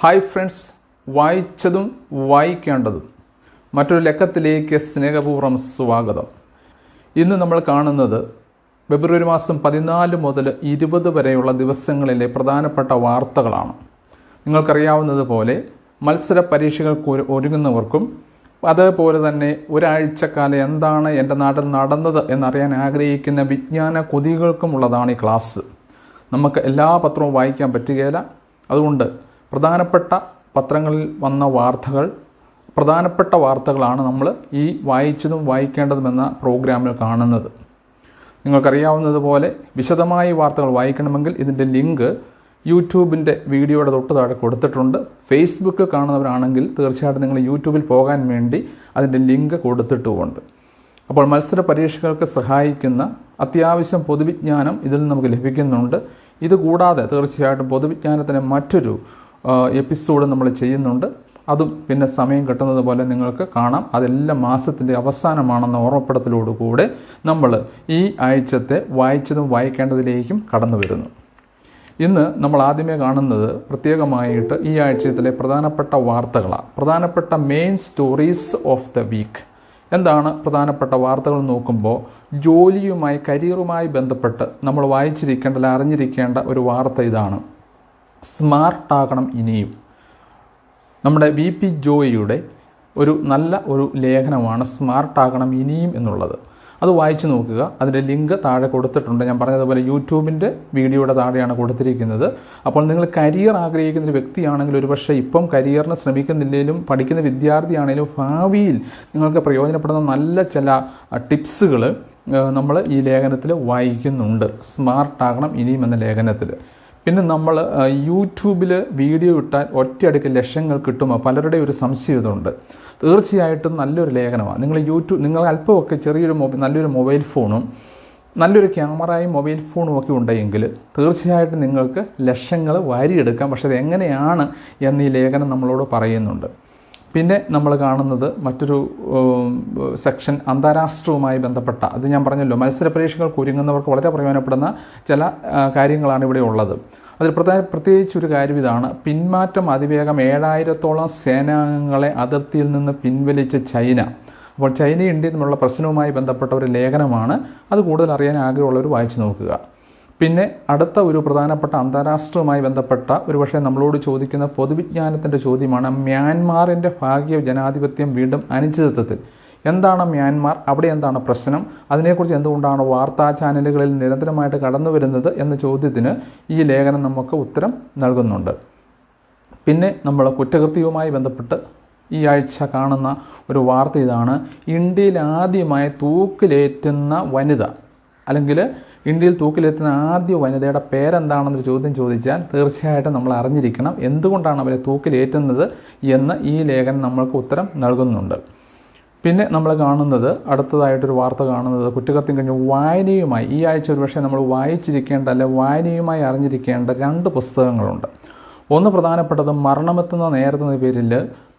Hi friends വായിച്ചതും വായിക്കേണ്ടതും. മറ്റൊരു ലക്കത്തിലേക്ക് സ്നേഹപൂർവം സ്വാഗതം. ഇന്ന് നമ്മൾ കാണുന്നത് ഫെബ്രുവരി മാസം പതിനാല് മുതൽ ഇരുപത് വരെയുള്ള ദിവസങ്ങളിലെ പ്രധാനപ്പെട്ട വാർത്തകളാണ്. നിങ്ങൾക്കറിയാവുന്നതുപോലെ മത്സര പരീക്ഷകൾക്ക് ഒരു- ഒരുങ്ങുന്നവർക്കും അതേപോലെ തന്നെ ഒരാഴ്ചക്കാലം എന്താണ് എന്റെ നാട്ടിൽ നടന്നത് എന്നറിയാൻ ആഗ്രഹിക്കുന്ന വിജ്ഞാന കൊതികൾക്കുമുള്ളതാണ് ഈ ക്ലാസ്. നമുക്ക് എല്ലാ പത്രവും വായിക്കാൻ പറ്റുകയില്ല. അതുകൊണ്ട് പ്രധാനപ്പെട്ട പത്രങ്ങളിൽ വന്ന വാർത്തകൾ പ്രധാനപ്പെട്ട വാർത്തകളാണ് നമ്മൾ ഈ വായിച്ചതും വായിക്കേണ്ടതുമെന്ന പ്രോഗ്രാമിൽ കാണുന്നത്. നിങ്ങൾക്കറിയാവുന്നതുപോലെ വിശദമായി വാർത്തകൾ വായിക്കണമെങ്കിൽ ഇതിന്റെ ലിങ്ക് യൂട്യൂബിന്റെ വീഡിയോയുടെ തൊട്ട് താഴെ കൊടുത്തിട്ടുണ്ട്. ഫേസ്ബുക്ക് കാണുന്നവരാണെങ്കിൽ തീർച്ചയായിട്ടും നിങ്ങൾ യൂട്യൂബിൽ പോകാൻ വേണ്ടി അതിന്റെ ലിങ്ക് കൊടുത്തിട്ടുമുണ്ട്. അപ്പോൾ മത്സര പരീക്ഷകൾക്ക് സഹായിക്കുന്ന അത്യാവശ്യം പൊതുവിജ്ഞാനം ഇതിൽ നിന്ന് നമുക്ക് ലഭിക്കുന്നുണ്ട്. ഇതുകൂടാതെ തീർച്ചയായിട്ടും പൊതുവിജ്ഞാനത്തിന് മറ്റൊരു എപ്പിസോഡ് നമ്മൾ ചെയ്യുന്നുണ്ട്. അതും പിന്നെ സമയം കിട്ടുന്നത് പോലെ നിങ്ങൾക്ക് കാണാം. അതെല്ലാം മാസത്തിന്റെ അവസാനമാണെന്ന ഓർമ്മപ്പെടുത്തലോടുകൂടെ നമ്മൾ ഈ ആഴ്ചത്തെ വായിച്ചതും വായിക്കേണ്ടതിലേക്കും കടന്നു വരുന്നു. ഇന്ന് നമ്മൾ ആദ്യമേ കാണുന്നത് പ്രത്യേകമായിട്ട് ഈ ആഴ്ചത്തിലെ പ്രധാനപ്പെട്ട വാർത്തകളാണ് പ്രധാനപ്പെട്ട main stories of the week എന്താണ് പ്രധാനപ്പെട്ട വാർത്തകൾ നോക്കുമ്പോൾ ജോലിയുമായി കരിയറുമായി ബന്ധപ്പെട്ട് നമ്മൾ വായിച്ചിരിക്കേണ്ട അറിഞ്ഞിരിക്കേണ്ട ഒരു വാർത്ത ഇതാണ്. സ്മാർട്ടാകണം ഇനിയും. നമ്മുടെ വി പി ജോയിയുടെ ഒരു നല്ല ഒരു ലേഖനമാണ് സ്മാർട്ടാകണം ഇനിയും എന്നുള്ളത്. അത് വായിച്ചു നോക്കുക. അതിന്റെ ലിങ്ക് താഴെ കൊടുത്തിട്ടുണ്ട്. ഞാൻ പറഞ്ഞതുപോലെ യൂട്യൂബിന്റെ വീഡിയോയുടെ താഴെയാണ് കൊടുത്തിരിക്കുന്നത്. അപ്പോൾ നിങ്ങൾ കരിയർ ആഗ്രഹിക്കുന്ന ഒരു വ്യക്തിയാണെങ്കിൽ ഒരുപക്ഷെ ഇപ്പം കരിയറിന് ശ്രമിക്കുന്നില്ലെങ്കിലും പഠിക്കുന്ന വിദ്യാർത്ഥിയാണെങ്കിലും ഭാവിയിൽ നിങ്ങൾക്ക് പ്രയോജനപ്പെടുന്ന നല്ല ചില ടിപ്സുകൾ നമ്മൾ ഈ ലേഖനത്തിൽ വായിക്കുന്നുണ്ട്. സ്മാർട്ടാകണം ഇനിയും എന്ന ലേഖനത്തിൽ. പിന്നെ നമ്മൾ യൂട്യൂബിൽ വീഡിയോ ഇട്ടാൽ ഒറ്റയടുക്ക് ലക്ഷങ്ങൾ കിട്ടുമോ പലരുടെയും ഒരു സംശയം ഇതുണ്ട്. തീർച്ചയായിട്ടും നല്ലൊരു ലേഖനമാണ്. നിങ്ങൾ യൂട്യൂബ് നിങ്ങൾ അല്പമൊക്കെ ചെറിയൊരു മൊബൈൽ നല്ലൊരു മൊബൈൽ ഫോണും നല്ലൊരു ക്യാമറയും മൊബൈൽ ഫോണും ഒക്കെ ഉണ്ടെങ്കിൽ തീർച്ചയായിട്ടും നിങ്ങൾക്ക് ലക്ഷങ്ങൾ വാരിയെടുക്കാം. പക്ഷേ അത് എങ്ങനെയാണ് എന്ന് ഈ ലേഖനം നമ്മളോട് പറയുന്നുണ്ട്. പിന്നെ നമ്മൾ കാണുന്നത് മറ്റൊരു സെക്ഷൻ അന്താരാഷ്ട്രവുമായി ബന്ധപ്പെട്ട അത് ഞാൻ പറഞ്ഞല്ലോ മത്സര പരീക്ഷകൾക്ക് ഒരുങ്ങുന്നവർക്ക് വളരെ പ്രയോജനപ്പെടുന്ന ചില കാര്യങ്ങളാണ് ഇവിടെ ഉള്ളത്. അതിൽ പ്രധാന പ്രത്യേകിച്ച് ഒരു കാര്യം ഇതാണ്. പിന്മാറ്റം അതിവേഗം ഏഴായിരത്തോളം സേനാംഗങ്ങളെ അതിർത്തിയിൽ നിന്ന് പിൻവലിച്ച ചൈന. അപ്പോൾ ചൈന ഇന്ത്യയും തമ്മിലുള്ള പ്രശ്നവുമായി ബന്ധപ്പെട്ട ഒരു ലേഖനമാണ്. അത് കൂടുതൽ അറിയാൻ ആഗ്രഹമുള്ളവർ വായിച്ചു നോക്കുക. പിന്നെ അടുത്ത ഒരു പ്രധാനപ്പെട്ട അന്താരാഷ്ട്രവുമായി ബന്ധപ്പെട്ട ഒരുപക്ഷെ നമ്മളോട് ചോദിക്കുന്ന പൊതുവിജ്ഞാനത്തിന്റെ ചോദ്യമാണ് മ്യാൻമാറിന്റെ ഭാഗ്യ ജനാധിപത്യം വീണ്ടും അനിശ്ചിതത്വത്തിൽ. എന്താണ് മ്യാൻമാർ? അവിടെ എന്താണ് പ്രശ്നം? അതിനെക്കുറിച്ച് എന്തുകൊണ്ടാണ് വാർത്താ ചാനലുകളിൽ നിരന്തരമായിട്ട് കടന്നു വരുന്നത് എന്ന ചോദ്യത്തിന് ഈ ലേഖനം നമുക്ക് ഉത്തരം നൽകുന്നുണ്ട്. പിന്നെ നമ്മൾ കുറ്റകൃത്യവുമായി ബന്ധപ്പെട്ട് ഈ ആഴ്ച കാണുന്ന ഒരു വാർത്ത ഇതാണ്. ഇന്ത്യയിൽ ആദ്യമായി തൂക്കിലേറ്റുന്ന വനിത അല്ലെങ്കിൽ ഇന്ത്യയിൽ തൂക്കിലെത്തുന്ന ആദ്യ വനിതയുടെ പേരെന്താണെന്നൊരു ചോദ്യം ചോദിച്ചാൽ തീർച്ചയായിട്ടും നമ്മൾ അറിഞ്ഞിരിക്കണം എന്തുകൊണ്ടാണ് അവരെ തൂക്കിലേറ്റുന്നത് എന്ന് ഈ ലേഖനം നമ്മൾക്ക് ഉത്തരം നൽകുന്നുണ്ട്. പിന്നെ നമ്മൾ കാണുന്നത് അടുത്തതായിട്ടൊരു വാർത്ത കാണുന്നത് കുറ്റകൃത്യം കഴിഞ്ഞ് വായനയുമായി ഈ ആഴ്ച ഒരുപക്ഷെ നമ്മൾ വായിച്ചിരിക്കേണ്ട അല്ലെ വായനയുമായി അറിഞ്ഞിരിക്കേണ്ട രണ്ട് പുസ്തകങ്ങളുണ്ട്. ഒന്ന് പ്രധാനപ്പെട്ടത് മരണമെത്തുന്ന നേരത്തെ പേരിൽ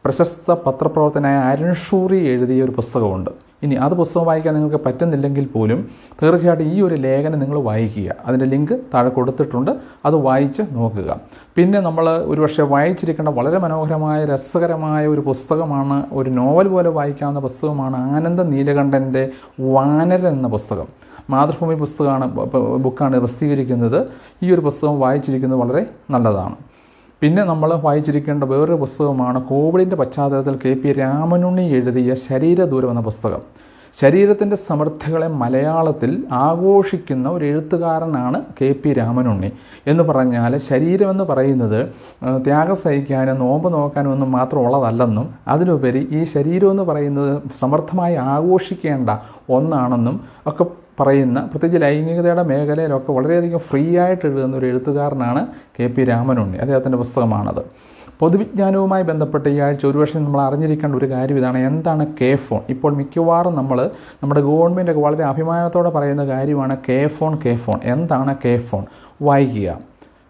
പ്രശസ്ത പത്രപ്രവർത്തനായ അരുൺ ഷൂറി എഴുതിയ ഒരു പുസ്തകമുണ്ട്. ഇനി അത് പുസ്തകം വായിക്കാൻ നിങ്ങൾക്ക് പറ്റുന്നില്ലെങ്കിൽ പോലും തീർച്ചയായിട്ടും ഈ ഒരു ലേഖനം നിങ്ങൾ വായിക്കുക. അതിന്റെ ലിങ്ക് താഴെ കൊടുത്തിട്ടുണ്ട്. അത് വായിച്ച് നോക്കുക. പിന്നെ നമ്മൾ ഒരുപക്ഷെ വായിച്ചിരിക്കേണ്ട വളരെ മനോഹരമായ രസകരമായ ഒരു പുസ്തകമാണ് ഒരു നോവൽ പോലെ വായിക്കാവുന്ന പുസ്തകമാണ് ആനന്ദ നീലകണ്ഠന്റെ വാനരൻ എന്ന പുസ്തകം. മാതൃഭൂമി പുസ്തകമാണ് ബുക്കാണ് പ്രസിദ്ധീകരിക്കുന്നത്. ഈ ഒരു പുസ്തകം വായിച്ചിരിക്കുന്നത് വളരെ നല്ലതാണ്. പിന്നെ നമ്മൾ വായിച്ചിരിക്കേണ്ട വേറൊരു പുസ്തകമാണ് കോവിഡിന്റെ പശ്ചാത്തലത്തിൽ കെ പി രാമനുണ്ണി എഴുതിയ ശരീരദൂരം എന്ന പുസ്തകം. ശരീരത്തിന്റെ സമൃദ്ധികളെ മലയാളത്തിൽ ആഘോഷിക്കുന്ന ഒരു എഴുത്തുകാരനാണ് കെ പി രാമനുണ്ണി. എന്ന് പറഞ്ഞാൽ ശരീരം എന്ന് പറയുന്നത് ത്യാഗം സഹിക്കാനും നോമ്പ് നോക്കാനും ഒന്നും മാത്രം ഉള്ളതല്ലെന്നും അതിലുപരി ഈ ശരീരം എന്ന് പറയുന്നത് സമർത്ഥമായി ആഘോഷിക്കേണ്ട ഒന്നാണെന്നും ഒക്കെ പറയുന്ന പ്രത്യേകിച്ച് ലൈംഗികതയുടെ മേഖലയിലൊക്കെ വളരെയധികം ഫ്രീ ആയിട്ട് എഴുതുന്ന ഒരു എഴുത്തുകാരനാണ് കെ പി രാമനുണ്ണി. അദ്ദേഹത്തിന്റെ പുസ്തകമാണത്. പൊതുവിജ്ഞാനവുമായി ബന്ധപ്പെട്ട് ഈ ആഴ്ച ഒരുപക്ഷെ നമ്മൾ അറിഞ്ഞിരിക്കേണ്ട ഒരു കാര്യം ഇതാണ്. എന്താണ് കെ ഫോൺ? ഇപ്പോൾ മിക്കവാറും നമ്മൾ നമ്മുടെ ഗവൺമെന്റൊക്കെ വളരെ അഭിമാനത്തോടെ പറയുന്ന കാര്യമാണ് കെ ഫോൺ കെ ഫോൺ. എന്താണ് കെ ഫോൺ? വായിക്കുക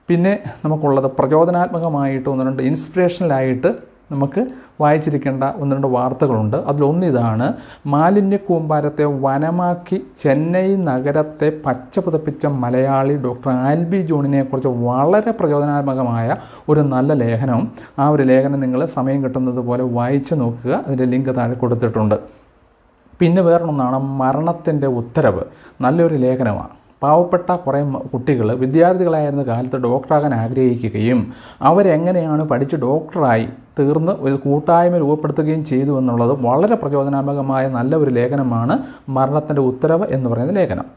പിന്നെ നമുക്കുള്ളത് പ്രചോദനാത്മകമായിട്ട് ഒന്ന് രണ്ട് ഇൻസ്പിറേഷണലായിട്ട് നമുക്ക് വായിച്ചിരിക്കേണ്ട ഒന്ന് രണ്ട് വാർത്തകളുണ്ട്. അതിലൊന്നിതാണ് മാലിന്യ കൂമ്പാരത്തെ വനമാക്കി ചെന്നൈ നഗരത്തെ പച്ച പുതപ്പിച്ച മലയാളി ഡോക്ടർ ആൽബി ജോണിനെ കുറിച്ച് വളരെ പ്രചോദനാത്മകമായ ഒരു നല്ല ലേഖനം. ആ ഒരു ലേഖനം നിങ്ങൾ സമയം കിട്ടുന്നത് പോലെ വായിച്ചു നോക്കുക. അതിന്റെ ലിങ്ക് താഴെ കൊടുത്തിട്ടുണ്ട്. പിന്നെ വേറൊന്നാണ് മരണത്തിന്റെ ഉത്തരവ്. നല്ലൊരു ലേഖനമാണ്. പാവപ്പെട്ട കുറേ കുട്ടികൾ വിദ്യാർത്ഥികളായിരുന്ന കാലത്ത് ഡോക്ടറാകാൻ ആഗ്രഹിക്കുകയും അവരെങ്ങനെയാണ് പഠിച്ച് ഡോക്ടറായി തീർന്ന് ഒരു കൂട്ടായ്മ രൂപപ്പെടുത്തുകയും ചെയ്തു എന്നുള്ളത് വളരെ പ്രചോദനാത്മകമായ നല്ല ഒരു ലേഖനമാണ് മരണത്തിന്റെ ഉത്തരവ് എന്ന് പറയുന്ന ലേഖനം.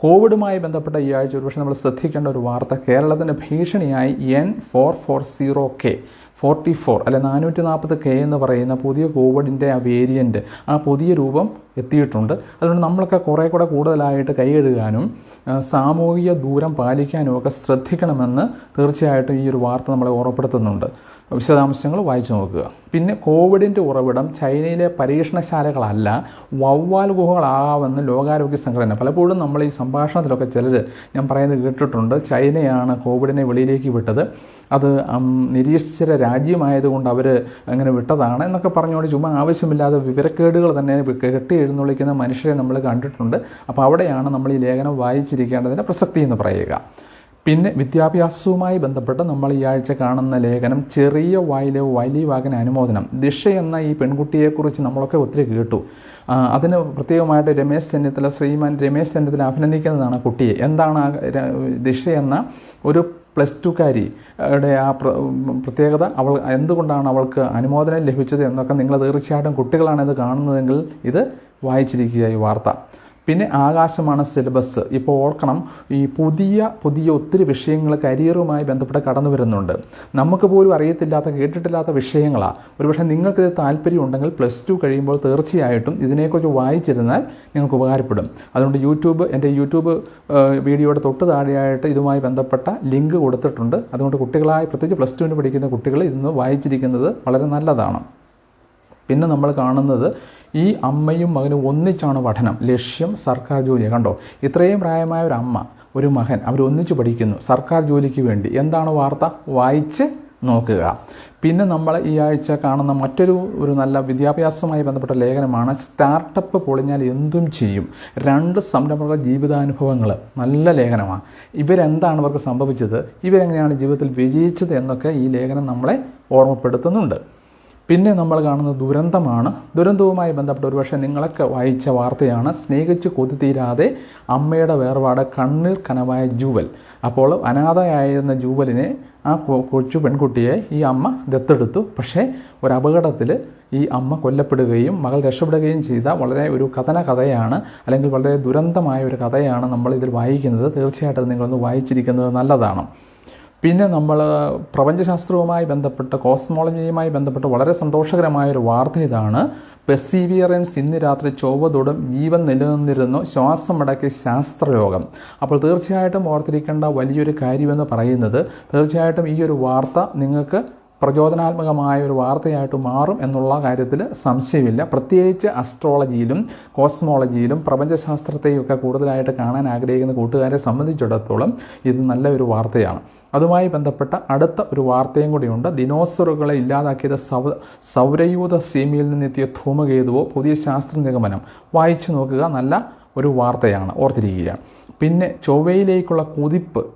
കോവിഡുമായി ബന്ധപ്പെട്ട ഈ ആഴ്ച ഒരുപക്ഷെ നമ്മൾ ശ്രദ്ധിക്കേണ്ട ഒരു വാർത്ത കേരളത്തിന്റെ ഭീഷണിയായി N four four zero K forty four അല്ലെ നാനൂറ്റി നാൽപ്പത് കെ എന്ന് പറയുന്ന പുതിയ കോവിഡിന്റെ ആ വേരിയന്റ് ആ പുതിയ രൂപം എത്തിയിട്ടുണ്ട്. അതുകൊണ്ട് നമ്മളൊക്കെ കുറേ കൂടെ കൂടുതലായിട്ട് കൈ കഴുകാനും സാമൂഹിക ദൂരം പാലിക്കാനും ഒക്കെ ശ്രദ്ധിക്കണമെന്ന് തീർച്ചയായിട്ടും ഈ ഒരു വാർത്ത നമ്മളെ ഓർമ്മപ്പെടുത്തുന്നുണ്ട്. വിശദാംശങ്ങൾ വായിച്ചു നോക്കുക. പിന്നെ കോവിഡിന്റെ ഉറവിടം ചൈനയിലെ പരീക്ഷണശാലകളല്ല വവ്വാൽ ഗുഹകളാകാമെന്ന് ലോകാരോഗ്യ സംഘടന. പലപ്പോഴും നമ്മൾ ഈ സംഭാഷണത്തിലൊക്കെ ചിലർ ഞാൻ പറയുന്നത് കേട്ടിട്ടുണ്ട് ചൈനയാണ് കോവിഡിനെ വെളിയിലേക്ക് വിട്ടത്. അത് നിരീശ്വര രാജ്യമായതുകൊണ്ട് അവർ അങ്ങനെ വിട്ടതാണ് എന്നൊക്കെ പറഞ്ഞുകൊണ്ട് ചുമ്മാ ആവശ്യമില്ലാതെ വിവരക്കേടുകൾ തന്നെ കെട്ടി എഴുന്നള്ളിക്കുന്ന മനുഷ്യരെ നമ്മൾ കണ്ടിട്ടുണ്ട്. അപ്പോൾ അവിടെയാണ് നമ്മൾ ഈ ലേഖനം വായിച്ചിരിക്കേണ്ടതിന്റെ പ്രസക്തി എന്ന് പറയുക. പിന്നെ വിദ്യാഭ്യാസവുമായി ബന്ധപ്പെട്ട് നമ്മൾ ഈ ആഴ്ച കാണുന്ന ലേഖനം ചെറിയ വായിലെ വലിയ വാക്കിന് അനുമോദനം. ദിശ എന്ന ഈ പെൺകുട്ടിയെക്കുറിച്ച് നമ്മളൊക്കെ ഒത്തിരി കേട്ടു. അതിന് പ്രത്യേകമായിട്ട് രമേശ് ചെന്നിത്തല ശ്രീമാൻ രമേശ് ചെന്നിത്തല അഭിനന്ദിക്കുന്നതാണ് കുട്ടിയെ. എന്താണ് ദിശ എന്ന ഒരു പ്ലസ് ടുക്കാരിയുടെ ആ പ്ര- പ്രത്യേകത അവൾ എന്തുകൊണ്ടാണ് അവൾക്ക് അനുമോദനം ലഭിച്ചത് എന്നൊക്കെ നിങ്ങൾ തീർച്ചയായിട്ടും കുട്ടികളാണ് ഇത് കാണുന്നതെങ്കിൽ ഇത് വായിച്ചിരിക്കുക ഈ വാർത്ത. പിന്നെ ആകാശമാണ് സിലബസ്. ഇപ്പോൾ ഓർക്കണം ഈ പുതിയ പുതിയ ഒത്തിരി വിഷയങ്ങൾ കരിയറുമായി ബന്ധപ്പെട്ട് കടന്നു വരുന്നുണ്ട്. നമുക്ക് പോലും അറിയത്തില്ലാത്ത കേട്ടിട്ടില്ലാത്ത വിഷയങ്ങളാണ് ഒരുപക്ഷെ നിങ്ങൾക്കിത് താല്പര്യം ഉണ്ടെങ്കിൽ പ്ലസ് ടു കഴിയുമ്പോൾ തീർച്ചയായിട്ടും ഇതിനെക്കുറിച്ച് വായിച്ചിരുന്നാൽ നിങ്ങൾക്ക് ഉപകാരപ്പെടും. അതുകൊണ്ട് യൂട്യൂബ് എന്റെ യൂട്യൂബ് വീഡിയോയുടെ തൊട്ട് താഴെയായിട്ട് ഇതുമായി ബന്ധപ്പെട്ട ലിങ്ക് കൊടുത്തിട്ടുണ്ട്. അതുകൊണ്ട് കുട്ടികളായി പ്രത്യേകിച്ച് പ്ലസ് ടുവിന് പഠിക്കുന്ന കുട്ടികൾ ഇന്ന് വായിച്ചിരിക്കുന്നത് വളരെ നല്ലതാണ്. പിന്നെ നമ്മൾ കാണുന്നത് ഈ അമ്മയും മകനും ഒന്നിച്ചാണ് പഠനം. ലക്ഷ്യം സർക്കാർ ജോലി കണ്ടോ? ഇത്രയും പ്രായമായ ഒരു അമ്മ ഒരു മകൻ അവർ ഒന്നിച്ച് പഠിക്കുന്നു. സർക്കാർ ജോലിക്ക് വേണ്ടി. എന്താണ് വാർത്ത? വായിച്ച് നോക്കുക. പിന്നെ നമ്മൾ ഈ ആഴ്ച കാണുന്ന മറ്റൊരു ഒരു നല്ല വിദ്യാഭ്യാസവുമായി ബന്ധപ്പെട്ട ലേഖനമാണ് സ്റ്റാർട്ടപ്പ് പൊളിഞ്ഞാൽ എന്തും ചെയ്യും. രണ്ട് സംരംഭക ജീവിതാനുഭവങ്ങൾ നല്ല ലേഖനമാണ് ഇവരെന്താണ് ഇവർക്ക് സംഭവിച്ചത്? ഇവരെങ്ങനെയാണ് ജീവിതത്തിൽ വിജയിച്ചത് എന്നൊക്കെ ഈ ലേഖനം നമ്മളെ ഓർമ്മപ്പെടുത്തുന്നുണ്ട്. പിന്നെ നമ്മൾ കാണുന്ന ദുരന്തമാണ്. ദുരന്തവുമായി ബന്ധപ്പെട്ട് ഒരുപക്ഷെ നിങ്ങളൊക്കെ വായിച്ച വാർത്തയാണ്. സ്നേഹിച്ച് കൊതി തീരാതെ അമ്മയുടെ വേർപാട് കണ്ണീർ കനവായ ജൂവൽ. അപ്പോൾ അനാഥയായിരുന്ന ജൂവലിനെ ആ കൊച്ചു പെൺകുട്ടിയെ ഈ അമ്മ ദത്തെടുത്തു. പക്ഷേ ഒരു അപകടത്തിൽ ഈ അമ്മ കൊല്ലപ്പെടുകയും മകൾ രക്ഷപ്പെടുകയും ചെയ്ത വളരെ ഒരു കഥന കഥയാണ് അല്ലെങ്കിൽ വളരെ ദുരന്തമായ ഒരു കഥയാണ് നമ്മൾ ഇതിൽ വായിക്കുന്നത്. തീർച്ചയായിട്ടും നിങ്ങളൊന്ന് വായിച്ചിരിക്കുന്നത് നല്ലതാണ്. പിന്നെ നമ്മൾ പ്രപഞ്ചശാസ്ത്രവുമായി ബന്ധപ്പെട്ട് കോസ്മോളജിയുമായി ബന്ധപ്പെട്ട് വളരെ സന്തോഷകരമായ ഒരു വാർത്ത ഇതാണ്. പെർസീവിയറൻസ് ഇന്ന് രാത്രി ചൊവ്വ തൊടും ജീവൻ നിലനിന്നിരുന്നു. ശ്വാസം അടക്കിയ ശാസ്ത്രയോഗം അപ്പോൾ തീർച്ചയായിട്ടും ഓർത്തിരിക്കേണ്ട വലിയൊരു കാര്യമെന്ന് പറയുന്നത് തീർച്ചയായിട്ടും ഈ ഒരു വാർത്ത നിങ്ങൾക്ക് പ്രചോദനാത്മകമായ ഒരു വാർത്തയായിട്ട് മാറും എന്നുള്ള കാര്യത്തിൽ സംശയമില്ല. പ്രത്യേകിച്ച് അസ്ട്രോളജിയിലും കോസ്മോളജിയിലും പ്രപഞ്ചശാസ്ത്രത്തെയൊക്കെ കൂടുതലായിട്ട് കാണാൻ ആഗ്രഹിക്കുന്ന കൂട്ടുകാരെ സംബന്ധിച്ചിടത്തോളം ഇത് നല്ലൊരു വാർത്തയാണ്. അതുമായി ബന്ധപ്പെട്ട അടുത്ത ഒരു വാർത്തയും കൂടിയുണ്ട്. ദിനോസറുകളെ ഇല്ലാതാക്കിയത് സൗ സൗരയൂഥ സീമയിൽ നിന്നെത്തിയ ധൂമകേതുവോ പുതിയ ശാസ്ത്ര നിഗമനം. വായിച്ചു നോക്കുക. നല്ല ഒരു വാർത്തയാണ്. ഓർത്തിരിക്കുക. പിന്നെ ചൊവ്വയിലേക്കുള്ള കുതിപ്പ്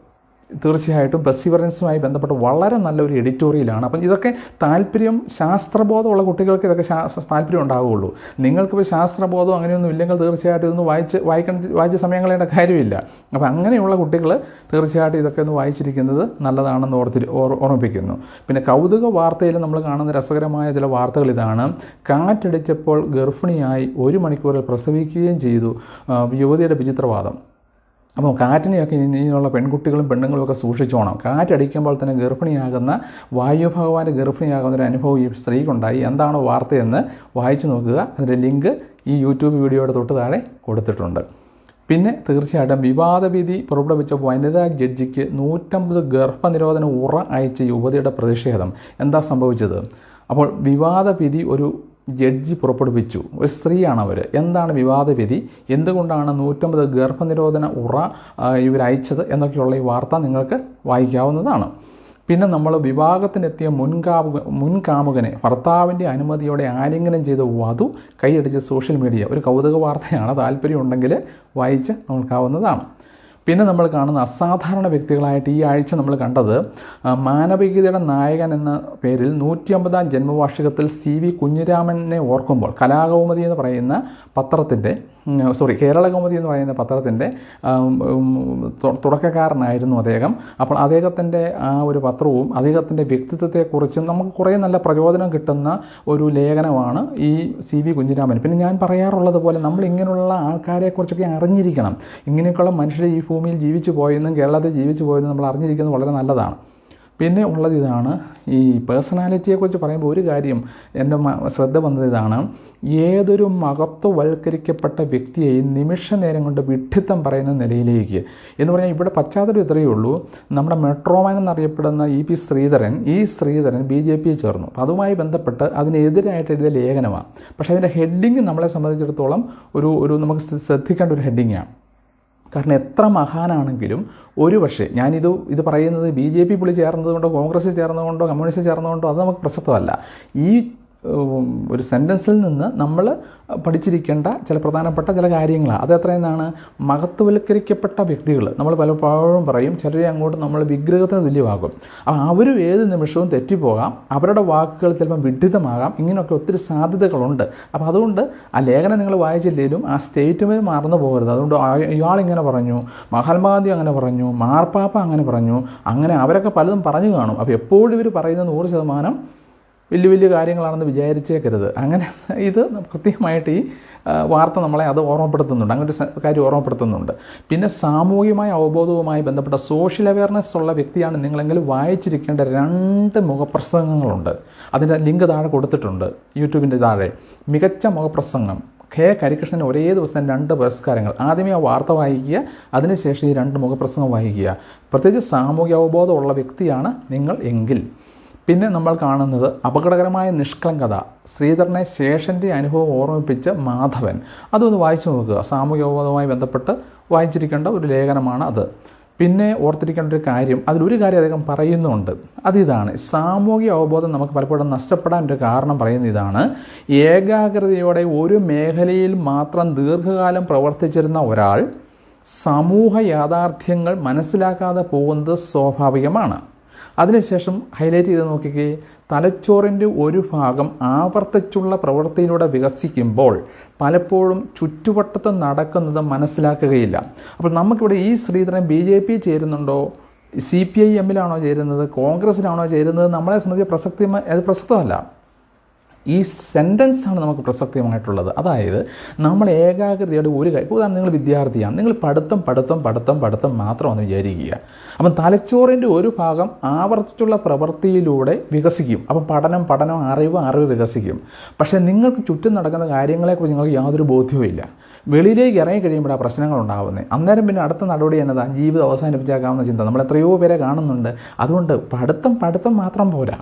തീർച്ചയായിട്ടും പെർസിവറൻസുമായി ബന്ധപ്പെട്ട് വളരെ നല്ലൊരു എഡിറ്റോറിയലാണ്. അപ്പം ഇതൊക്കെ താല്പര്യം ശാസ്ത്രബോധമുള്ള കുട്ടികൾക്ക് ഇതൊക്കെ താല്പര്യം ഉണ്ടാവുകയുള്ളൂ. നിങ്ങൾക്കിപ്പോൾ ശാസ്ത്രബോധം അങ്ങനെയൊന്നും ഇല്ലെങ്കിൽ തീർച്ചയായിട്ടും ഇതൊന്ന് വായിച്ച് വായിക്കേണ്ട വായിച്ച സമയം കാര്യമില്ല. അപ്പോൾ അങ്ങനെയുള്ള കുട്ടികൾ തീർച്ചയായിട്ടും ഇതൊക്കെ ഒന്ന് വായിച്ചിരിക്കുന്നത് നല്ലതാണെന്ന് ഓർത്തി ഓർമ്മിപ്പിക്കുന്നു. പിന്നെ കൗതുക വാർത്തയിൽ നമ്മൾ കാണുന്ന രസകരമായ ചില വാർത്തകൾ ഇതാണ്. കാറ്റടിച്ചപ്പോൾ ഗർഭിണിയായി ഒരു മണിക്കൂറിൽ പ്രസവിക്കുകയും ചെയ്തു. യുവതിയുടെ വിചിത്രവാദം. അപ്പോൾ കാറ്റിനെയൊക്കെ ഇനിയുള്ള പെൺകുട്ടികളും പെണ്ണുങ്ങളും ഒക്കെ സൂക്ഷിച്ചോണം കാറ്റടിക്കുമ്പോൾ തന്നെ ഗർഭിണിയാകുന്ന വായു ഭഗവാന്റെ ഗർഭിണിയാകുന്ന ഒരു അനുഭവം ഈ സ്ത്രീക്കുണ്ടായി. എന്താണ് വാർത്തയെന്ന് വായിച്ചു നോക്കുക. അതിന്റെ ലിങ്ക് ഈ യൂട്യൂബ് വീഡിയോയുടെ തൊട്ട് താഴെ കൊടുത്തിട്ടുണ്ട്. പിന്നെ തീർച്ചയായിട്ടും വിവാദവിധി പുറപ്പെടുവിച്ച വനിതാ ജഡ്ജിക്ക് നൂറ്റമ്പത് ഗർഭനിരോധന ഉറ അയച്ച യുവതിയുടെ പ്രതിഷേധം. എന്താ സംഭവിച്ചത്? അപ്പോൾ വിവാദവിധി ഒരു ജഡ്ജി പുറപ്പെടുവിച്ചു. ഒരു സ്ത്രീയാണ് അവർ എന്താണ് വിവാദവിധി? എന്തുകൊണ്ടാണ് നൂറ്റമ്പത് ഗർഭനിരോധന ഉറ ഇവർ അയച്ചത് എന്നൊക്കെയുള്ള ഈ വാർത്ത നിങ്ങൾക്ക് വായിക്കാവുന്നതാണ്. പിന്നെ നമ്മൾ വിവാഹത്തിനെത്തിയ മുൻകാമുക മുൻകാമുകനെ ഭർത്താവിന്റെ അനുമതിയോടെ ആലിംഗനം ചെയ്ത വധു കൈയടിച്ച് സോഷ്യൽ മീഡിയ. ഒരു കൗതുക വാർത്തയാണ് താല്പര്യമുണ്ടെങ്കിൽ വായിച്ച് നോക്കാവുന്നതാണ്. പിന്നെ നമ്മൾ കാണുന്ന അസാധാരണ വ്യക്തികളായിട്ട് ഈ ആഴ്ച നമ്മൾ കണ്ടത് മാനവികതയുടെ നായകൻ എന്ന പേരിൽ നൂറ്റി അമ്പതാം ജന്മവാർഷികത്തിൽ സി വി കുഞ്ഞിരാമനെ ഓർക്കുമ്പോൾ കലാകൗമുദി എന്ന് പറയുന്ന പത്രത്തിന്റെ സോറി കേരള കൗമുദി എന്ന് പറയുന്ന പത്രത്തിന്റെ തുടക്കക്കാരനായിരുന്നു അദ്ദേഹം. അപ്പോൾ അദ്ദേഹത്തിന്റെ ആ ഒരു പത്രവും അദ്ദേഹത്തിന്റെ വ്യക്തിത്വത്തെക്കുറിച്ചും നമുക്ക് കുറേ നല്ല പ്രചോദനം കിട്ടുന്ന ഒരു ലേഖനമാണ് ഈ സി വി കുഞ്ഞിരാമൻ. പിന്നെ ഞാൻ പറയാറുള്ളത് പോലെ നമ്മൾ ഇങ്ങനെയുള്ള ആൾക്കാരെക്കുറിച്ചൊക്കെ അറിഞ്ഞിരിക്കണം. ഇങ്ങനെയൊക്കെയുള്ള മനുഷ്യർ ഈ ഭൂമിയിൽ ജീവിച്ചു പോയെന്നും കേരളത്തിൽ ജീവിച്ചു പോയെന്നും നമ്മൾ അറിഞ്ഞിരിക്കുന്നത് വളരെ നല്ലതാണ്. പിന്നെ ഉള്ളത് ഇതാണ് ഈ പേഴ്സണാലിറ്റിയെക്കുറിച്ച് പറയുമ്പോൾ ഒരു കാര്യം എന്റെ ശ്രദ്ധ വന്നത് ഇതാണ്. ഏതൊരു മഹത്വവൽക്കരിക്കപ്പെട്ട വ്യക്തിയെയും നിമിഷ നേരം കൊണ്ട് വിഡ്ഢിത്തം പറയുന്ന നിലയിലേക്ക്. എന്ന് പറഞ്ഞാൽ ഇവിടെ പശ്ചാത്തലം ഇത്രയേ ഉള്ളൂ. നമ്മുടെ മെട്രോമാൻ എന്നറിയപ്പെടുന്ന ഇ പി ശ്രീധരൻ ഈ ശ്രീധരൻ ബി ജെ പിയിൽ ചേർന്നു. അപ്പോൾ അതുമായി ബന്ധപ്പെട്ട് അതിനെതിരായിട്ട് എഴുതിയ ലേഖനമാണ്. പക്ഷേ അതിന്റെ ഹെഡിങ് നമ്മളെ സംബന്ധിച്ചിടത്തോളം ഒരു ഒരു നമുക്ക് ശ്രദ്ധിക്കേണ്ട ഒരു ഹെഡിങ്ങാണ്. കാരണം എത്ര മഹാനാണെങ്കിലും ഒരു പക്ഷേ ഞാനിത് ഇത് പറയുന്നത് ബി ജെ പി പുള്ളി ചേർന്നതുകൊണ്ടോ കോൺഗ്രസ് ചേർന്നതുകൊണ്ടോ കമ്മ്യൂണിസ്റ്റ് ചേർന്നതുകൊണ്ടോ അത് നമുക്ക് പ്രസക്തമല്ല. ഈ ഒരു സെന്റൻസിൽ നിന്ന് നമ്മൾ പഠിച്ചിരിക്കേണ്ട ചില പ്രധാനപ്പെട്ട ചില കാര്യങ്ങളാണ് അത് എത്രയെന്നാണ്? മഹത്വവൽക്കരിക്കപ്പെട്ട വ്യക്തികൾ നമ്മൾ പലപ്പോഴും പറയും ചിലരെ അങ്ങോട്ട് നമ്മൾ വിഗ്രഹത്തിന് തുല്യമാകും. അപ്പോൾ അവരും ഏത് നിമിഷവും തെറ്റിപ്പോകാം. അവരുടെ വാക്കുകൾ ചിലപ്പം വിഡിതമാകാം. ഇങ്ങനെയൊക്കെ ഒത്തിരി സാധ്യതകളുണ്ട്. അപ്പോൾ അതുകൊണ്ട് ആ ലേഖനം നിങ്ങൾ വായിച്ചില്ലെങ്കിലും ആ സ്റ്റേറ്റ്മെന്റ് മറന്നു പോകരുത്. അതുകൊണ്ട് ഇയാളിങ്ങനെ പറഞ്ഞു മഹാത്മാഗാന്ധി അങ്ങനെ പറഞ്ഞു മാർപ്പാപ്പ അങ്ങനെ പറഞ്ഞു അങ്ങനെ അവരൊക്കെ പലതും പറഞ്ഞു കാണും. അപ്പോൾ എപ്പോഴും ഇവർ പറയുന്ന നൂറ് ശതമാനം വലിയ വലിയ കാര്യങ്ങളാണെന്ന് വിചാരിച്ചേക്കരുത്. അങ്ങനെ ഇത് കൃത്യമായിട്ട് ഈ വാർത്ത നമ്മളെ അത് ഓർമ്മപ്പെടുത്തുന്നുണ്ട്. അങ്ങനെ ഒരു കാര്യം ഓർമ്മപ്പെടുത്തുന്നുണ്ട്. പിന്നെ സാമൂഹികമായ അവബോധവുമായി ബന്ധപ്പെട്ട സോഷ്യൽ അവയർനെസ് ഉള്ള വ്യക്തിയാണ് നിങ്ങളെങ്കിൽ വായിച്ചിരിക്കേണ്ട രണ്ട് മുഖപ്രസംഗങ്ങളുണ്ട്. അതിന്റെ ലിങ്ക് താഴെ കൊടുത്തിട്ടുണ്ട് യൂട്യൂബിന്റെ താഴെ. മികച്ച മുഖപ്രസംഗം. കെ കരികൃഷ്ണൻ ഒരേ ദിവസം രണ്ട് പുരസ്കാരങ്ങൾ. ആദ്യമേ ആ വാർത്ത വായിക്കുക അതിനുശേഷം ഈ രണ്ട് മുഖപ്രസംഗം വായിക്കുക. പ്രത്യേകിച്ച് സാമൂഹിക അവബോധമുള്ള വ്യക്തിയാണ് നിങ്ങൾ എങ്കിൽ. പിന്നെ നമ്മൾ കാണുന്നത് അപകടകരമായ നിഷ്കളങ്കത. ശ്രീധരനെ ശേഷന്റെ അനുഭവം ഓർമ്മിപ്പിച്ച മാധവൻ. അതൊന്ന് വായിച്ചു നോക്കുക. സാമൂഹികവുമായി ബന്ധപ്പെട്ട് വായിച്ചിരിക്കേണ്ട ഒരു ലേഖനമാണ് അത്. പിന്നെ ഓർത്തിരിക്കേണ്ട ഒരു കാര്യം. അതിലൊരു കാര്യം അദ്ദേഹം പറയുന്നുണ്ട്. അതിതാണ് സാമൂഹിക അവബോധം നമുക്ക് പലപ്പോഴും നഷ്ടപ്പെടാൻ ഒരു കാരണം പറയുന്ന ഇതാണ്. ഏകാഗ്രതയോടെ ഒരു മേഖലയിൽ മാത്രം ദീർഘകാലം പ്രവർത്തിച്ചിരുന്ന ഒരാൾ സമൂഹ യാഥാർത്ഥ്യങ്ങൾ മനസ്സിലാക്കാതെ പോകുന്നത് സ്വാഭാവികമാണ്. അതിനുശേഷം ഹൈലൈറ്റ് ചെയ്ത് നോക്കിക്കേ. തലച്ചോറിന്റെ ഒരു ഭാഗം ആവർത്തിച്ചുള്ള പ്രവൃത്തിയിലൂടെ വികസിക്കുമ്പോൾ പലപ്പോഴും ചുറ്റുവട്ടത്ത് നടക്കുന്നത് മനസ്സിലാക്കുകയില്ല. അപ്പോൾ നമുക്കിവിടെ ഈ ശ്രീധരൻ ബി ജെ പി ചേരുന്നുണ്ടോ? സി പി ഐ എമ്മിലാണോ ചേരുന്നത്? കോൺഗ്രസ്സിലാണോ ചേരുന്നത്? നമ്മളെ സംബന്ധിച്ച് പ്രസക്തി അത് പ്രസക്തമല്ല. ഈ സെന്റൻസാണ് നമുക്ക് പ്രസക്തമായിട്ടുള്ളത്. അതായത് നമ്മൾ ഏകാഗ്രതയുടെ ഒരു കാര്യം ഇപ്പോൾ നിങ്ങൾ വിദ്യാർത്ഥിയാണ്. നിങ്ങൾ പഠിത്തം പഠിത്തം പഠിത്തം പഠിത്തം മാത്രമാണ് വിചാരിക്കുക. അപ്പം തലച്ചോറിന്റെ ഒരു ഭാഗം ആവർത്തിച്ചുള്ള പ്രവൃത്തിയിലൂടെ വികസിക്കും. അപ്പം പഠനം പഠനം അറിവ് അറിവ് വികസിക്കും. പക്ഷേ നിങ്ങൾക്ക് ചുറ്റും നടക്കുന്ന കാര്യങ്ങളെക്കുറിച്ച് നിങ്ങൾക്ക് യാതൊരു ബോധ്യവും ഇല്ല. വെളിയിലേക്ക് ഇറങ്ങി കഴിയുമ്പോൾ ആ പ്രശ്നങ്ങൾ ഉണ്ടാകുന്നത് അന്നേരം പിന്നെ അടുത്ത നടപടി എന്നതാണ് ജീവിതം അവസാനിപ്പിച്ചേക്കാവുന്ന ചിന്ത. നമ്മൾ എത്രയോ പേരെ കാണുന്നുണ്ട്. അതുകൊണ്ട് പഠിത്തം പഠിത്തം മാത്രം പോരാ.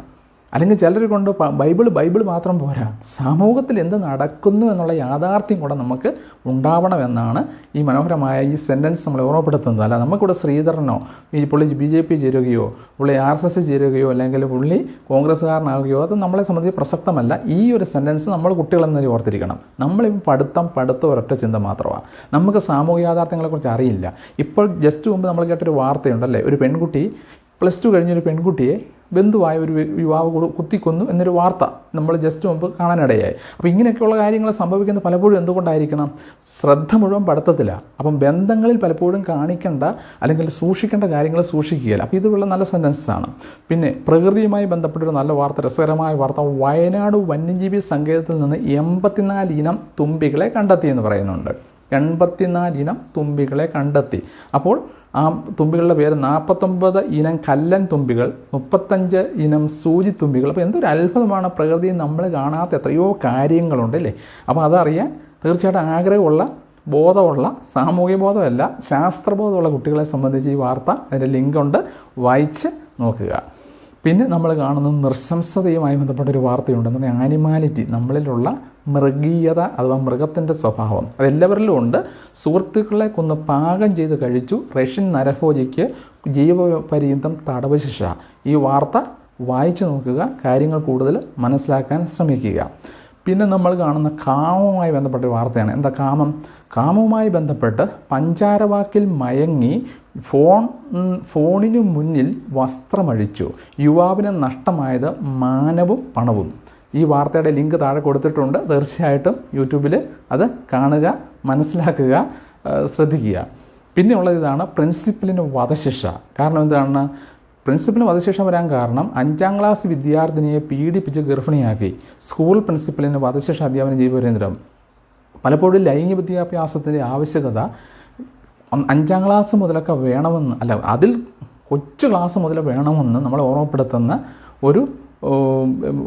അല്ലെങ്കിൽ ചിലർ കൊണ്ട് ബൈബിൾ ബൈബിൾ മാത്രം പോരാ. സമൂഹത്തിൽ എന്ത് നടക്കുന്നു എന്നുള്ള യാഥാർത്ഥ്യം കൂടെ നമുക്ക് ഉണ്ടാവണമെന്നാണ് ഈ മനോഹരമായ ഈ സെന്റൻസ് നമ്മൾ ഓർമ്മപ്പെടുത്തുന്നത്. അല്ല നമുക്കിവിടെ ശ്രീധരനോ ഈ പുള്ളി ബി ജെ പി ചേരുകയോ പുള്ളി ആർ എസ് എസ് ചേരുകയോ അല്ലെങ്കിൽ പുള്ളി കോൺഗ്രസ്സുകാരനാകുകയോ അത് നമ്മളെ സംബന്ധിച്ച് പ്രസക്തമല്ല. ഈ ഒരു സെന്റൻസ് നമ്മൾ കുട്ടികളെന്നതിൽ ഓർത്തിരിക്കണം. നമ്മളിപ്പോൾ പഠിത്തം പഠിത്തം ഒരൊറ്റ ചിന്ത മാത്രമാണ് നമുക്ക് സാമൂഹിക യാഥാർത്ഥ്യങ്ങളെക്കുറിച്ച് അറിയില്ല. ഇപ്പോൾ ജസ്റ്റ് മുമ്പ് നമ്മൾ കേട്ടൊരു വാർത്തയുണ്ടല്ലേ? ഒരു പെൺകുട്ടി പ്ലസ് ടു കഴിഞ്ഞൊരു പെൺകുട്ടിയെ ബന്ധുവായ ഒരു യുവാവ് കുത്തിക്കൊന്നു എന്നൊരു വാർത്ത നമ്മൾ ജസ്റ്റ് മുമ്പ് കാണാനിടയായി. അപ്പോൾ ഇങ്ങനെയൊക്കെയുള്ള കാര്യങ്ങൾ സംഭവിക്കുന്നത് പലപ്പോഴും എന്തുകൊണ്ടായിരിക്കണം? ശ്രദ്ധ മുഴുവൻ പഠിത്തത്തിലാണ് അപ്പം ബന്ധങ്ങളിൽ പലപ്പോഴും കാണിക്കേണ്ട അല്ലെങ്കിൽ സൂക്ഷിക്കേണ്ട കാര്യങ്ങൾ സൂക്ഷിക്കുകയില്ല. അപ്പോൾ ഇതുള്ള നല്ല സെന്റൻസാണ് പിന്നെ പ്രകൃതിയുമായി ബന്ധപ്പെട്ടൊരു നല്ല വാർത്ത രസകരമായ വാർത്ത. വയനാട് വന്യജീവി സങ്കേതത്തിൽ നിന്ന് എൺപത്തിനാല് ഇനം തുമ്പികളെ കണ്ടെത്തി എന്ന് പറയുന്നുണ്ട്. എൺപത്തിനാല് ഇനം തുമ്പികളെ കണ്ടെത്തി. അപ്പോൾ ആ തുമ്പികളുടെ പേര് നാൽപ്പത്തൊമ്പത് ഇനം കല്ലൻ തുമ്പികൾ മുപ്പത്തഞ്ച് ഇനം സൂചി തുമ്പികൾ. അപ്പോൾ എന്തൊരു അത്ഭുതമാണ് പ്രകൃതി നമ്മൾ കാണാത്ത എത്രയോ കാര്യങ്ങളുണ്ട് അല്ലേ? അപ്പോൾ അതറിയാൻ തീർച്ചയായിട്ടും ആഗ്രഹമുള്ള ബോധമുള്ള സാമൂഹ്യ ബോധമല്ല ശാസ്ത്രബോധമുള്ള കുട്ടികളെ സംബന്ധിച്ച് ഈ വാർത്ത അതിന്റെ ലിങ്ക് ഉണ്ട് വായിച്ച് നോക്കുക. പിന്നെ നമ്മൾ കാണുന്ന നൃശംസതയുമായി ബന്ധപ്പെട്ട ഒരു വാർത്തയുണ്ട് എന്ന് പറഞ്ഞാൽ ആനിമാലിറ്റി നമ്മളിലുള്ള മൃഗീയത അഥവാ മൃഗത്തിന്റെ സ്വഭാവം അതെല്ലാവരിലും ഉണ്ട്. സുഹൃത്തുക്കളെ കൊന്ന് പാകം ചെയ്ത് കഴിച്ചു. റഷ്യൻ നരഭോജിക്ക് ജീവപര്യന്തം തടവ് ശിക്ഷ. ഈ വാർത്ത വായിച്ചു നോക്കുക കാര്യങ്ങൾ കൂടുതൽ മനസ്സിലാക്കാൻ ശ്രമിക്കുക. പിന്നെ നമ്മൾ കാണുന്ന കാമവുമായി ബന്ധപ്പെട്ട ഒരു വാർത്തയാണ്. എന്താ കാമം? കാമവുമായി ബന്ധപ്പെട്ട് പഞ്ചാരവാക്കിൽ മയങ്ങി ഫോൺ ഫോണിനു മുന്നിൽ വസ്ത്രമഴിച്ചു. യുവാവിന് നഷ്ടമായത് മാനവും പണവും. ഈ വാർത്തയുടെ ലിങ്ക് താഴെ കൊടുത്തിട്ടുണ്ട്. തീർച്ചയായിട്ടും യൂട്യൂബിൽ അത് കാണുക മനസ്സിലാക്കുക ശ്രദ്ധിക്കുക ശ്രദ്ധിക്കുക. പിന്നെയുള്ളത് ഇതാണ് പ്രിൻസിപ്പലിന് വധശിക്ഷ. കാരണം എന്താണ്? പ്രിൻസിപ്പലിന് വധശിക്ഷ വരാൻ കാരണം അഞ്ചാം ക്ലാസ് വിദ്യാർത്ഥിനിയെ പീഡിപ്പിച്ച് ഗർഭിണിയാക്കി. സ്കൂൾ പ്രിൻസിപ്പലിന് വധശിക്ഷ അധ്യാപനം ജീവപര്യന്തരം പലപ്പോഴും ലൈംഗിക വിദ്യാഭ്യാസത്തിന്റെ ആവശ്യകത അഞ്ചാം ക്ലാസ് മുതലൊക്കെ വേണമെന്ന് അല്ല അതിൽ കൊച്ചു ക്ലാസ് മുതൽ വേണമെന്ന് നമ്മൾ ഓർമ്മപ്പെടുത്തുന്ന ഒരു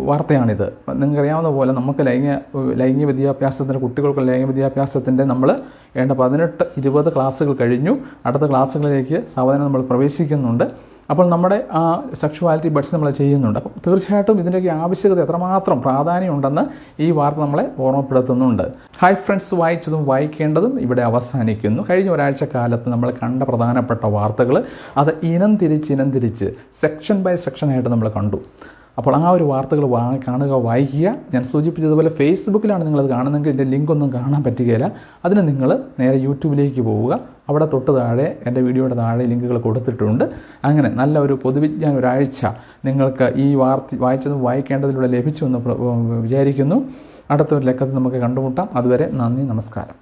വാർത്തയാണിത്. നിങ്ങൾക്കറിയാവുന്ന പോലെ നമുക്ക് ലൈംഗിക ലൈംഗിക വിദ്യാഭ്യാസത്തിന്റെ കുട്ടികൾക്ക് ലൈംഗിക വിദ്യാഭ്യാസത്തിന്റെ നമ്മൾ വേണ്ട പതിനെട്ട് ഇരുപത് ക്ലാസ്സുകൾ കഴിഞ്ഞു. അടുത്ത ക്ലാസ്സുകളിലേക്ക് സാവധാനം നമ്മൾ പ്രവേശിക്കുന്നുണ്ട്. അപ്പോൾ നമ്മുടെ ആ സെക്ഷുവാലിറ്റി ബഡ്സ് നമ്മൾ ചെയ്യുന്നുണ്ട്. അപ്പം തീർച്ചയായിട്ടും ഇതിന്റെയൊക്കെ ആവശ്യകത എത്രമാത്രം പ്രാധാന്യമുണ്ടെന്ന് ഈ വാർത്ത നമ്മളെ ഓർമ്മപ്പെടുത്തുന്നുണ്ട്. ഹൈ ഫ്രണ്ട്സ് വായിച്ചതും വായിക്കേണ്ടതും ഇവിടെ അവസാനിക്കുന്നു. കഴിഞ്ഞ ഒരാഴ്ച കാലത്ത് നമ്മൾ കണ്ട പ്രധാനപ്പെട്ട വാർത്തകൾ അത് ഇനം തിരിച്ച് ഇനം തിരിച്ച് സെക്ഷൻ ബൈ സെക്ഷൻ ആയിട്ട് നമ്മൾ കണ്ടു. അപ്പോൾ ആ ഒരു വാർത്തകൾ വാ കാണുക വായിക്കുക. ഞാൻ സൂചിപ്പിച്ചതുപോലെ ഫേസ്ബുക്കിലാണ് നിങ്ങളത് കാണുന്നതെങ്കിൽ എന്റെ ലിങ്കൊന്നും കാണാൻ പറ്റുകയില്ല. അതിന് നിങ്ങൾ നേരെ യൂട്യൂബിലേക്ക് പോവുക. അവിടെ തൊട്ട് താഴെ എന്റെ വീഡിയോയുടെ താഴെ ലിങ്കുകൾ കൊടുത്തിട്ടുണ്ട്. അങ്ങനെ നല്ല ഒരു പൊതുവിജ്ഞാന ഒരാഴ്ച നിങ്ങൾക്ക് ഈ വാർത്ത വായിച്ചതും വായിക്കേണ്ടതിലൂടെ ലഭിച്ചു എന്ന് വിചാരിക്കുന്നു. അടുത്തൊരു ലക്കത്തിൽ നമുക്ക് കണ്ടുമുട്ടാം. അതുവരെ നന്ദി നമസ്കാരം.